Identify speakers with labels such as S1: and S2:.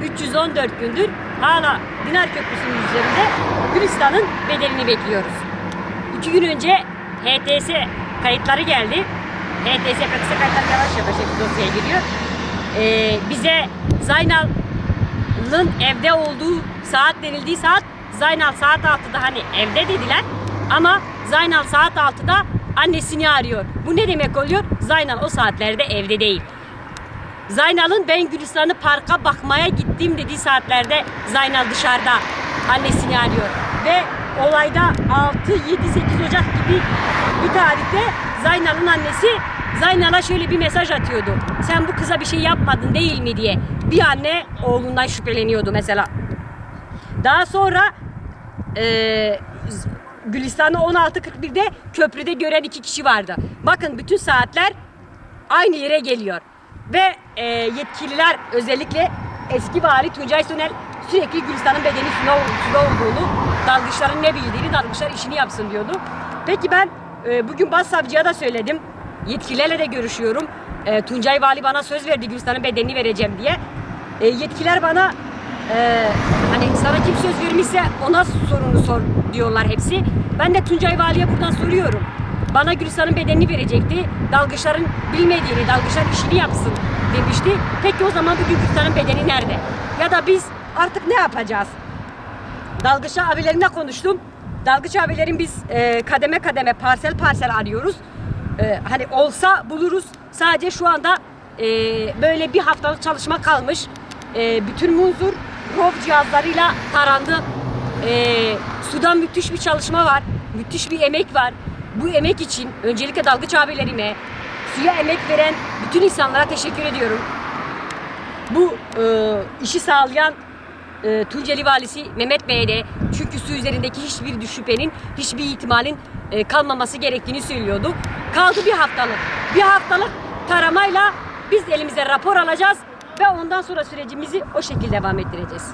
S1: 314 gündür hala Dinar Köprüsü'nün üzerinde Gülistan'ın bedelini bekliyoruz. İki gün önce HTS kayıtları geldi. HTS kayıtları yavaş yavaş hep dosyaya giriyor. Ee, bize Zaynal'ın evde olduğu saat denildiği saat Zaynal saat 6'da hani evde dediler. Ama Zaynal saat 6'da annesini arıyor. Bu ne demek oluyor? Zaynal o saatlerde evde değil. Zaynal'ın ben Gülistan'ı parka bakmaya gittim dediği saatlerde Zaynal dışarıda annesini arıyor. Ve olayda 6, 7, 8 Ocak gibi bir tarihte Zaynal'ın annesi Zaynal'a şöyle bir mesaj atıyordu. Sen bu kıza bir şey yapmadın değil mi diye. Bir anne oğlundan şüpheleniyordu mesela. Daha sonra eee Gülistan'ı 16.41'de köprüde gören iki kişi vardı. Bakın bütün saatler aynı yere geliyor. Ve e, yetkililer özellikle eski vali Tuncay Sönel sürekli Gülistan'ın bedeni suda, suda olduğunu, dalgıçların ne bildiğini, dalgıçlar işini yapsın diyordu. Peki ben e, bugün başsavcıya da söyledim. Yetkililerle de görüşüyorum. E, Tuncay Vali bana söz verdi Gülistan'ın bedenini vereceğim diye. E, yetkiler bana e, hani sana kim söz vermişse ona sorunu sor diyorlar hepsi. Ben de Tuncay Vali'ye buradan soruyorum. Bana Gülistan'ın bedenini verecekti. Dalgıçların bilmediğini, dalgıçlar işini yapsın demişti. Peki o zaman bugün Gülistan'ın bedeni nerede? Ya da biz artık ne yapacağız? Dalgıç abilerimle konuştum. Dalgıç abilerin biz e, kademe kademe parsel parsel arıyoruz. E, hani olsa buluruz. Sadece şu anda e, böyle bir haftalık çalışma kalmış. E, bütün munzur rov cihazlarıyla tarandı. E, sudan müthiş bir çalışma var. Müthiş bir emek var. Bu emek için öncelikle dalgıç abilerime, suya emek veren bütün insanlara teşekkür ediyorum. Bu e, işi sağlayan e, Tunceli Valisi Mehmet Bey'e de çünkü su üzerindeki hiçbir şüphenin, hiçbir ihtimalin e, kalmaması gerektiğini söylüyordu. Kaldı bir haftalık. Bir haftalık taramayla biz elimize rapor alacağız ve ondan sonra sürecimizi o şekilde devam ettireceğiz.